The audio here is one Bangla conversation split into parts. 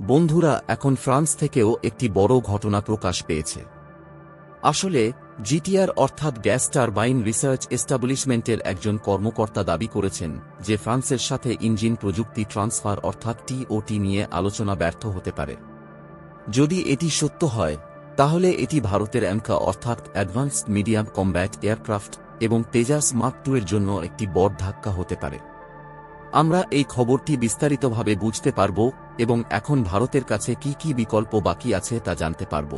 বন্ধুরা, এখন ফ্রান্স থেকেও একটি বড় ঘটনা প্রকাশ পেয়েছে। আসলে, জিটিআর অর্থাৎ গ্যাস টারবাইন রিসার্চ এস্টাবলিশমেন্টের একজন কর্মকর্তা দাবি করেছেন যে ফ্রান্সের সাথে ইঞ্জিন প্রযুক্তি ট্রান্সফার অর্থাৎ টিওটি নিয়ে আলোচনা ব্যর্থ হতে পারে। যদি এটি সত্য হয়, তাহলে এটি ভারতের অ্যামকা অর্থাৎ অ্যাডভান্সড মিডিয়াম কম্ব্যাট এয়ারক্রাফট এবং তেজাস মার্ক টু এর জন্য একটি বড় ধাক্কা হতে পারে। আমরা এই খবরটি বিস্তারিতভাবে বুঝতে পারব এবং এখন ভারতের কাছে কি কি বিকল্প বাকি আছে তা জানতে পারব।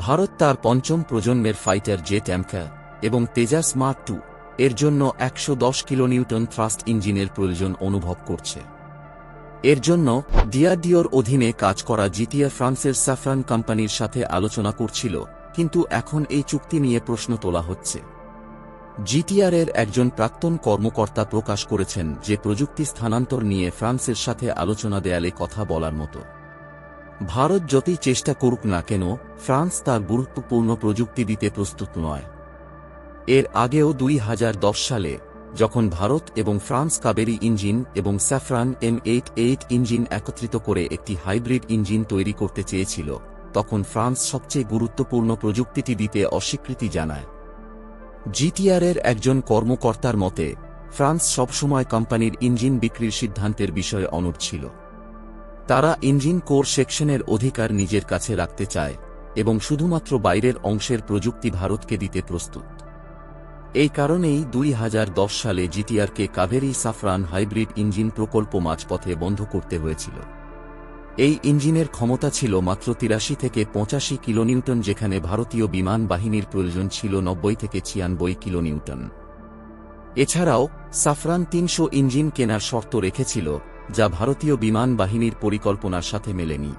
ভারত তার পঞ্চম প্রজন্মের ফাইটার জেট অ্যামকা এবং তেজা স্মার্ট টু এর জন্য একশো দশ কিলোনিউটন থ্রাস্ট ইঞ্জিনের প্রয়োজন অনুভব করছে। এর জন্য ডিআরডিওর অধীনে কাজ করা জিটিয়া ফ্রান্সের সাফরান কোম্পানির সাথে আলোচনা করছিল, কিন্তু এখন এই চুক্তি নিয়ে প্রশ্ন তোলা হচ্ছে। জিটিআরের একজন প্রাক্তন কর্মকর্তা প্রকাশ করেছেন যে প্রযুক্তি স্থানান্তর নিয়ে ফ্রান্সের সাথে আলোচনা দেয়ালে কথা বলার মতো। ভারত যতই চেষ্টা করুক না কেন, ফ্রান্স তার গুরুত্বপূর্ণ প্রযুক্তি দিতে প্রস্তুত নয়। এর আগেও দুই হাজার দশ সালে, যখন ভারত এবং ফ্রান্স কাবেরি ইঞ্জিন এবং Safran M eight eight engine একত্রিত করে একটি হাইব্রিড ইঞ্জিন তৈরি করতে চেয়েছিল, তখন ফ্রান্স সবচেয়ে গুরুত্বপূর্ণ প্রযুক্তিটি দিতে অস্বীকৃতি জানায়। জিটিআরের একজন কর্মকর্তার মতে, ফ্রান্স সবসময় কোম্পানির ইঞ্জিন বিক্রির সিদ্ধান্তের বিষয়ে অনড় ছিল। তারা ইঞ্জিন কোর সেকশনের অধিকার নিজের কাছে রাখতে চায় এবং শুধুমাত্র বাইরের অংশের প্রযুক্তি ভারতকে দিতে প্রস্তুত। এই কারণেই দুই হাজার দশ সালে জিটিআরকে কাভেরি সাফরান হাইব্রিড ইঞ্জিন প্রকল্প মাঝপথে বন্ধ করতে হয়েছিল। এই ইঞ্জিনের ক্ষমতা ছিল মাত্র তিরাশি থেকে পঁচাশি কিলোনিউটন, যেখানে ভারতীয় বিমান বাহিনীর প্রয়োজন ছিল নব্বই থেকে ছিয়ানব্বই কিলোনিউটন। এছাড়াও, সাফরান তিনশো ইঞ্জিন কেনার শর্ত রেখেছিল, যা ভারতীয় বিমান বাহিনীর পরিকল্পনার সাথে মেলেনি।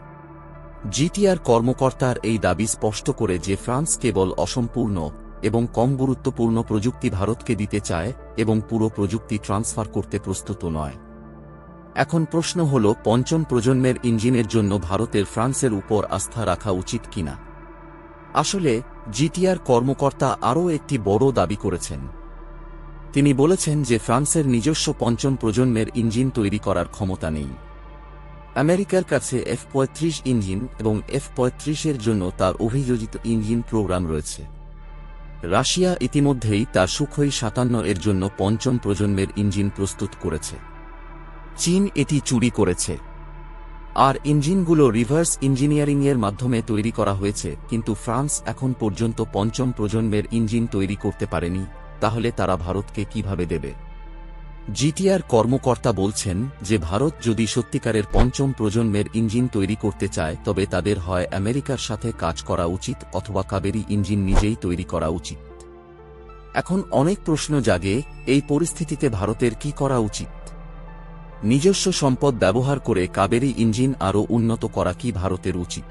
জিটিআর কর্মকর্তার এই দাবি স্পষ্ট করে যে ফ্রান্স কেবল অসম্পূর্ণ এবং কম গুরুত্বপূর্ণ প্রযুক্তি ভারতকে দিতে চায় এবং পুরো প্রযুক্তি ট্রান্সফার করতে প্রস্তুত নয়। এখন প্রশ্ন হল, পঞ্চম প্রজন্মের ইঞ্জিনের জন্য ভারতের ফ্রান্সের উপর আস্থা রাখা উচিত কিনা? আসলে, জিটিআর কর্মকর্তা আরও একটি বড় দাবি করেছেন। তিনি বলেছেন যে ফ্রান্সের নিজস্ব পঞ্চম প্রজন্মের ইঞ্জিন তৈরি করার ক্ষমতা নেই। আমেরিকার কাছে এফ পঁয়ত্রিশ ইঞ্জিন এবং এফ পঁয়ত্রিশের জন্য তার অভিযোজিত ইঞ্জিন প্রোগ্রাম রয়েছে। রাশিয়া ইতিমধ্যেই তার সুখই সাতান্ন এর জন্য পঞ্চম প্রজন্মের ইঞ্জিন প্রস্তুত করেছে। চীন এটি চুরি করেছে। আর ইঞ্জিনগুলো রিভার্স ইঞ্জিনিয়ারিংয়ের মাধ্যমে তৈরি করা হয়েছে, কিন্তু ফ্রান্স এখন পর্যন্ত পঞ্চম প্রজন্মের ইঞ্জিন তৈরি করতে পারেনি, তাহলে তারা ভারতকে কীভাবে দেবে? জিটিআর কর্মকর্তা বলছেন যে ভারত যদি সত্যিকারের পঞ্চম প্রজন্মের ইঞ্জিন তৈরি করতে চায়, তবে তাদের হয় আমেরিকার সাথে কাজ করা উচিত অথবা কাবেরি ইঞ্জিন নিজেই তৈরি করা উচিত। এখন অনেক প্রশ্ন জাগে, এই পরিস্থিতিতে ভারতের কি করা উচিত? নিজস্ব সম্পদ ব্যবহার করে কাবেরি ইঞ্জিন আরও উন্নত করা কি ভারতের উচিত?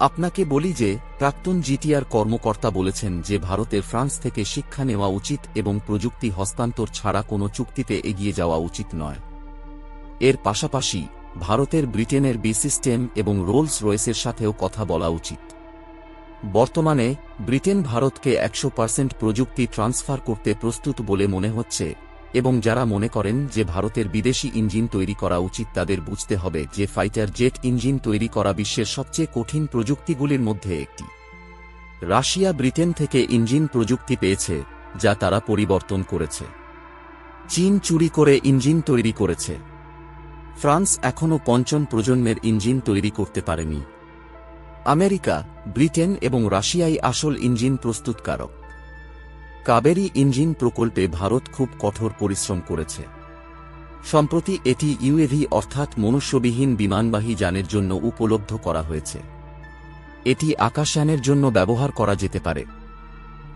আপনাকে বলি যে, প্রাক্তন জিটিআর কর্মকর্তা বলেছেন যে, ভারতের ফ্রান্স থেকে শিক্ষা নেওয়া উচিত এবং প্রযুক্তি হস্তান্তর ছাড়া কোনো চুক্তিতে এগিয়ে যাওয়া উচিত নয়। এর পাশাপাশি, ভারতের ব্রিটেনের বি সিস্টেম এবং রোলস রয়েসের সাথেও কথা বলা উচিত। বর্তমানে, ব্রিটেন ভারতকে একশো প্রযুক্তি ট্রান্সফার করতে প্রস্তুত বলে মনে হচ্ছে এবং যারা মনে করেন যে ভারতের বিদেশি ইঞ্জিন তৈরি করা উচিত তাদের বুঝতে হবে যে ফাইটার জেট ইঞ্জিন তৈরি করা বিশ্বের সবচেয়ে কঠিন প্রযুক্তিগুলির মধ্যে একটি। রাশিয়া ব্রিটেন থেকে ইঞ্জিন প্রযুক্তি পেয়েছে, যা তারা পরিবর্তন করেছে। চীন চুরি করে ইঞ্জিন তৈরি করেছে। ফ্রান্স এখনও পঞ্চম প্রজন্মের ইঞ্জিন তৈরি করতে পারেনি। আমেরিকা, ব্রিটেন এবং রাশিয়াই আসল ইঞ্জিন প্রস্তুতকারক। কাবেরি ইঞ্জিন প্রকল্পে ভারত খুব কঠোর পরিশ্রম করেছে। সম্প্রতি এটি ইউএভি অর্থাৎ মনুষ্যবিহীন বিমানবাহী যানের জন্য উপলব্ধ করা হয়েছে। এটি আকাশযানের জন্য ব্যবহার করা যেতে পারে।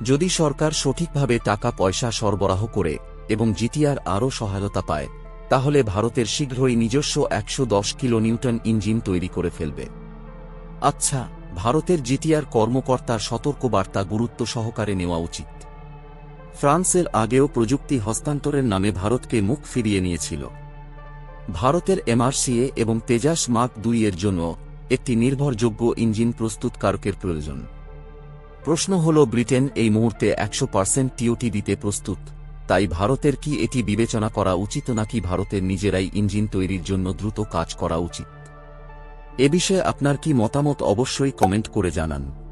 যদি সরকার সঠিকভাবে টাকা পয়সা সরবরাহ করে এবং জিটিআর আরও সহায়তা পায়, তাহলে ভারতের শীঘ্রই নিজস্ব একশো দশ কিলো নিউটন ইঞ্জিন তৈরি করে ফেলবে। আচ্ছা ভারতের জিটিআর কর্মকর্তার সতর্কবার্তা গুরুত্ব সহকারে নেওয়া উচিত। ফ্রান্সের আগেও প্রযুক্তি হস্তান্তরের নামে ভারতকে মুখ ফিরিয়ে নিয়েছিল। ভারতের এমআরসিএ এবং তেজাস মার্ক দুই এর জন্য একটি নির্ভরযোগ্য ইঞ্জিন প্রস্তুতকারকের প্রয়োজন। প্রশ্ন হল, ব্রিটেন এই মুহূর্তে একশো পার্সেন্ট টিওটি দিতে প্রস্তুত, তাই ভারতের কি এটি বিবেচনা করা উচিত নাকি ভারতের নিজেরাই ইঞ্জিন তৈরির জন্য দ্রুত কাজ করা উচিত? এ বিষয়ে আপনার কি মতামত অবশ্যই কমেন্ট করে জানান।